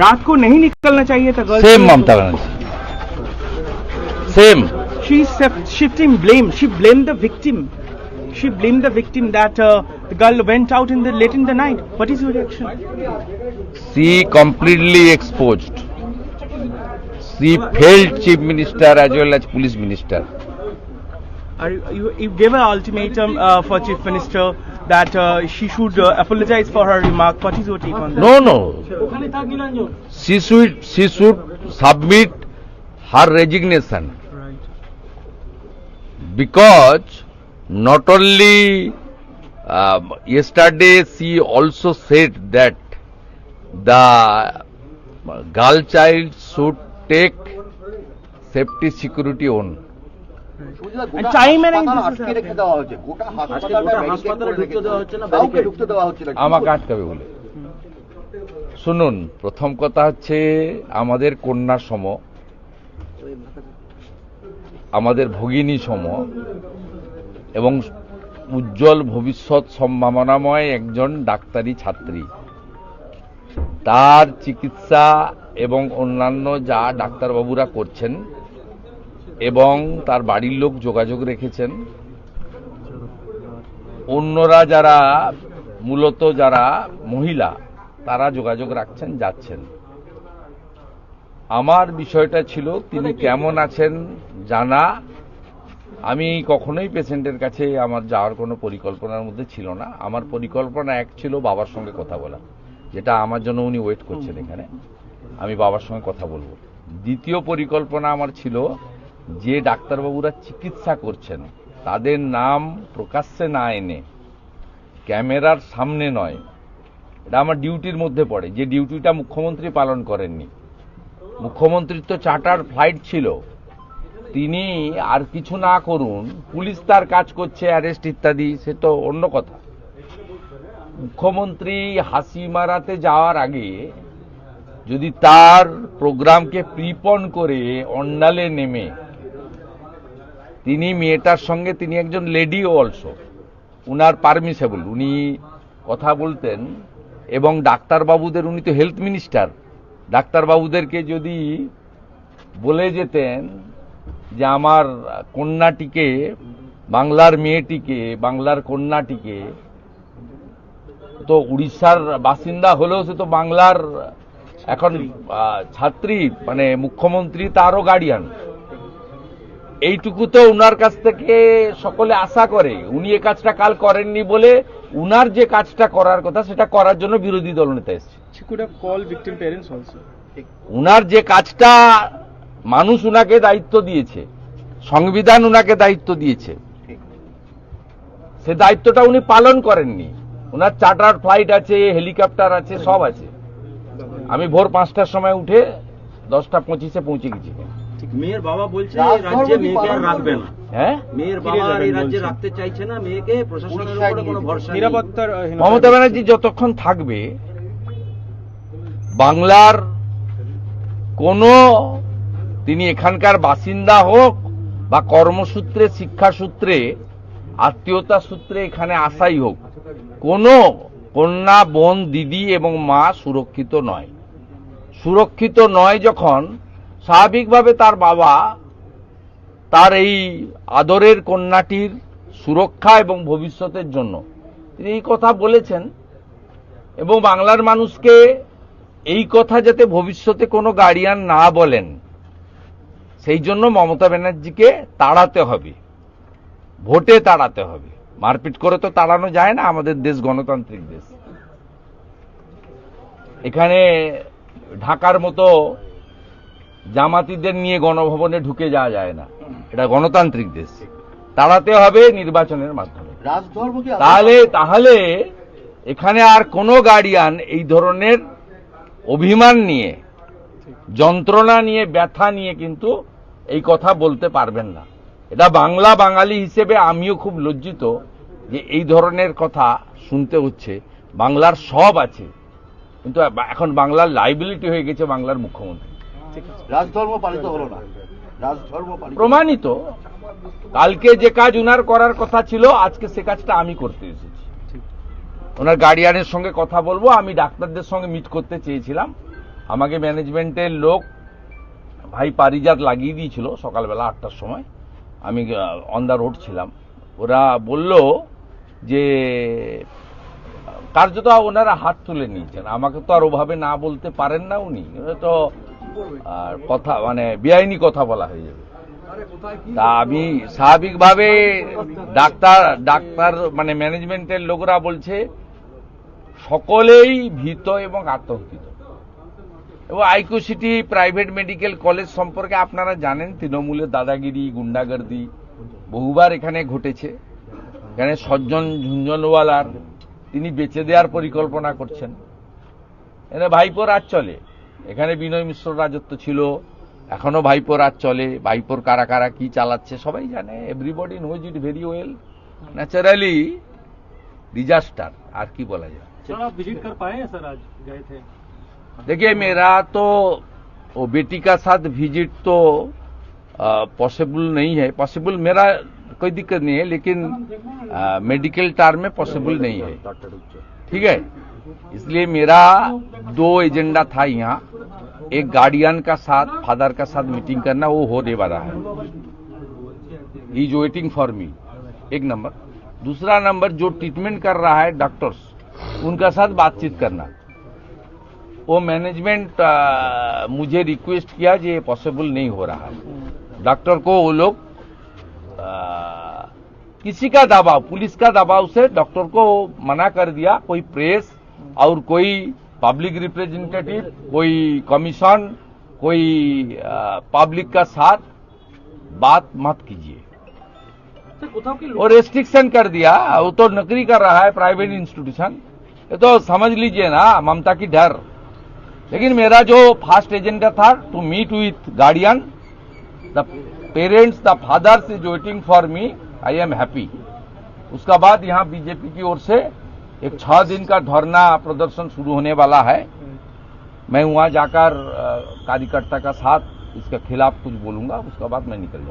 रात को नहीं निकलना चाहिए था girls same Mamata Banerjee same she is shif- shifting blame she blamed the victim she blamed the victim that uh, the girl went out in the late in the night what is your reaction she completely exposed she failed chief minister as well as police minister Are you, you, you gave an ultimatum uh, for chief minister that uh, she should uh, apologize for her remark what is your take on that no no she should she should submit her resignation right because not only um, yesterday she also said that the girl child should take safety security on আমাকে আটকাবে বলে। শুনুন প্রথম কথা হচ্ছে আমাদের কন্যা সম আমাদের ভগিনী সম এবং উজ্জ্বল ভবিষ্যৎ সম্ভাবনাময় একজন ডাক্তারি ছাত্রী। তার চিকিৎসা এবং অন্যান্য যা ডাক্তারবাবুরা করছেন এবং তার বাড়ির লোক যোগাযোগ রেখেছেন। অন্যরা যারা, মূলত যারা মহিলা, তারা যোগাযোগ রাখছেন, যাচ্ছেন। আমার বিষয়টা ছিল, তিনি কেমন আছেন জানা। আমি কখনোই পেশেন্টের কাছে আমার যাওয়ার কোনো পরিকল্পনার মধ্যে ছিল না। আমার পরিকল্পনা এক ছিল বাবার সঙ্গে কথা বলা, যেটা আমার জন্য উনি ওয়েট করছেন এখানে। আমি বাবার সঙ্গে কথা বলব। দ্বিতীয় পরিকল্পনা আমার ছিল যে ডাক্তারবাবুরা চিকিৎসা করছেন, তাদের নাম প্রকাশ্যে না এনে, ক্যামেরার সামনে নয়। এটা আমার ডিউটির মধ্যে পড়ে। যে ডিউটিটা মুখ্যমন্ত্রী পালন করেননি। মুখ্যমন্ত্রীর তো চার্টার ফ্লাইট ছিল। তিনি আর কিছু না করুন, পুলিশ তার কাজ করছে, অ্যারেস্ট ইত্যাদি, সে তো অন্য কথা। মুখ্যমন্ত্রী হাসি মারাতে যাওয়ার আগে যদি তার প্রোগ্রামকে প্রিপন করে অন্ডালে নেমে তিনি মেয়েটার সঙ্গে তিনি একজন লেডি অলসো উনার পারমিসেবল উনি কথা বলতেন এবং ডাক্তারবাবুদের উনি তো হেলথ মিনিস্টার ডাক্তারবাবুদেরকে যদি বলে যেতেন যে আমার কন্যাটিকে, বাংলার মেয়েটিকে, বাংলার কন্যাটিকে, তো উড়িষ্যার বাসিন্দা হলেও সে তো বাংলার এখন ছাত্রী মানে মুখ্যমন্ত্রী তারও গার্ডিয়ান এইটুকু তো উনার কাছ থেকে সকলে আশা করে। উনি এ কাজটা কাল করেননি বলে উনার যে কাজটা করার কথা সেটা করার জন্য বিরোধী দলনেতা এসছে। Victim parents also. উনার যে কাজটা মানুষ উনাকে দায়িত্ব দিয়েছে সংবিধান উনাকে দায়িত্ব দিয়েছে সে দায়িত্বটা উনি পালন করেননি। উনার চার্টার ফ্লাইট আছে হেলিকপ্টার আছে সব আছে। আমি ভোর পাঁচটার সময় উঠে দশটা পঁচিশে পৌঁছে গেছি। মেয়ের বাবা বলছে এই রাজ্যে মেয়েকে আর রাখবে না। হ্যাঁ? মেয়ের বাবা আর এই রাজ্যে রাখতে চাইছে না মেয়েকে প্রশাসনের উপরে কোনো ভরসা নিরাপত্তার মমতা ব্যানার্জি যতক্ষণ থাকবে বাংলার কোনো তিনি এখানকার বাসিন্দা হোক বা কর্মসূত্রে শিক্ষাসূত্রে আত্মীয়তা সূত্রে এখানে আসাই হোক কোনো কন্যা বোন দিদি এবং মা সুরক্ষিত নয়। সুরক্ষিত নয় যখন স্বাভাবিকভাবে তার বাবা তার এই আদরের কন্যাটির সুরক্ষা এবং ভবিষ্যতের জন্য। তিনি এই কথা বলেছেন এবং বাংলার মানুষকে এই কথা যাতে ভবিষ্যতে কোনো গার্ডিয়ান না বলেন, সেই জন্য মমতা ব্যানার্জিকে তাড়াতে হবে। ভোটে তাড়াতে হবে। মারপিট করে তো তাড়ানো যায় না, আমাদের দেশ গণতান্ত্রিক দেশ। এখানে ঢাকার মতো জামাতিদের নিয়ে গণভবনে ঢুকে যাওয়া যায় না। এটা গণতান্ত্রিক দেশ। তাড়াতে হবে নির্বাচনের মাধ্যমে। তাহলে তাহলে এখানে আর কোনো গার্ডিয়ান এই ধরনের অভিমান নিয়ে যন্ত্রণা নিয়ে ব্যথা নিয়ে কিন্তু এই কথা বলতে পারবেন না। এটা বাংলা বাঙালি হিসেবে আমিও খুব লজ্জিত যে এই ধরনের কথা শুনতে হচ্ছে। বাংলার সব আছে। কিন্তু এখন বাংলার লাইবিলিটি হয়ে গেছে বাংলার মুখ্যমন্ত্রী। রাজধর্ম পালিত হলো না। রাজধর্ম প্রমাণিত। কালকে যে কাজ উনার করার কথা ছিল আজকে সে কাজটা আমি করতে এসেছি। ওনার গার্ডিয়ানের সঙ্গে কথা বলব। আমি ডাক্তারদের সঙ্গে মিট করতে চেয়েছিলাম। আমাকে ম্যানেজমেন্টের লোক ভাই পারিজাত লাগিয়ে দিয়েছিল সকালবেলা আটটার সময়। আমি অন দ্য রোড ছিলাম। ওরা বলল যে কার্যত ওনারা হাত তুলে নিয়েছেন। আমাকে তো আর ওভাবে না বলতে পারেন না উনি। তো আর কথা মানে বেআইনি কথা বলা হয়ে যাবে। তা আমি স্বাভাবিকভাবে ডাক্তার ডাক্তার মানে ম্যানেজমেন্টের লোকরা বলছে সকলেই ভীত এবং আতঙ্কিত। এবং আইকো সিটি প্রাইভেট মেডিকেল কলেজ সম্পর্কে আপনারা জানেন তৃণমূলের দাদাগিরি গুন্ডাগর্দি বহুবার এখানে ঘটেছে। এখানে সজ্জন ঝুঞ্ঝনওয়ালার তিনি বেঁচে দেওয়ার পরিকল্পনা করছেন। এখানে ভাইপোর রাজ চলে। এখানে বিনয় মিশ্র রাজত্ব ছিল এখনো ভাইপোর রাজ চলে ভাইপোর কারা কারা কি চালাচ্ছে সবাই জানে everybody knows it very well naturally disaster আর কি বলা যায় सर आप विजिट कर पाए हैं सर आज गए थे देखिए मेरा तो वो बेटी का साथ विजिट तो पॉसिबल नहीं है पॉसिबल मेरा कोई दिक्कत नहीं है लेकिन मेडिकल टार्म में पॉसिबल नहीं है ठीक है इसलिए मेरा दो एजेंडा था यहाँ एक गार्डियन का साथ फादर का साथ मीटिंग करना, वो होने वाला है। इज़ वेटिंग फॉर मी एक नंबर दूसरा नंबर जो ट्रीटमेंट कर रहा है डॉक्टर्स उनका साथ बातचीत करना। वो मैनेजमेंट मुझे रिक्वेस्ट किया ये पॉसिबल नहीं हो रहा है। डॉक्टर को वो लोग किसी का दबाव, पुलिस का दबाव से डॉक्टर को मना कर दिया, कोई प्रेस और कोई पब्लिक रिप्रेजेंटेटिव कोई कमीशन कोई पब्लिक का साथ बात मत कीजिए। और रेस्ट्रिक्शन कर दिया। वो तो नकरी कर रहा है प्राइवेट इंस्टीट्यूशन ये तो समझ लीजिए ना ममता की डर। लेकिन मेरा जो फास्ट एजेंडा था to meet with guardian the parents the fathers is waiting for me I am happy उसका बाद यहाँ बीजेपी की ओर से एक छह दिन का धरना प्रदर्शन शुरू होने वाला है। मैं वहाँ जाकर कार्यकर्ता का साथ, इसके खिलाफ कुछ बोलूँगा, उसके बाद मैं निकल जाऊँगा।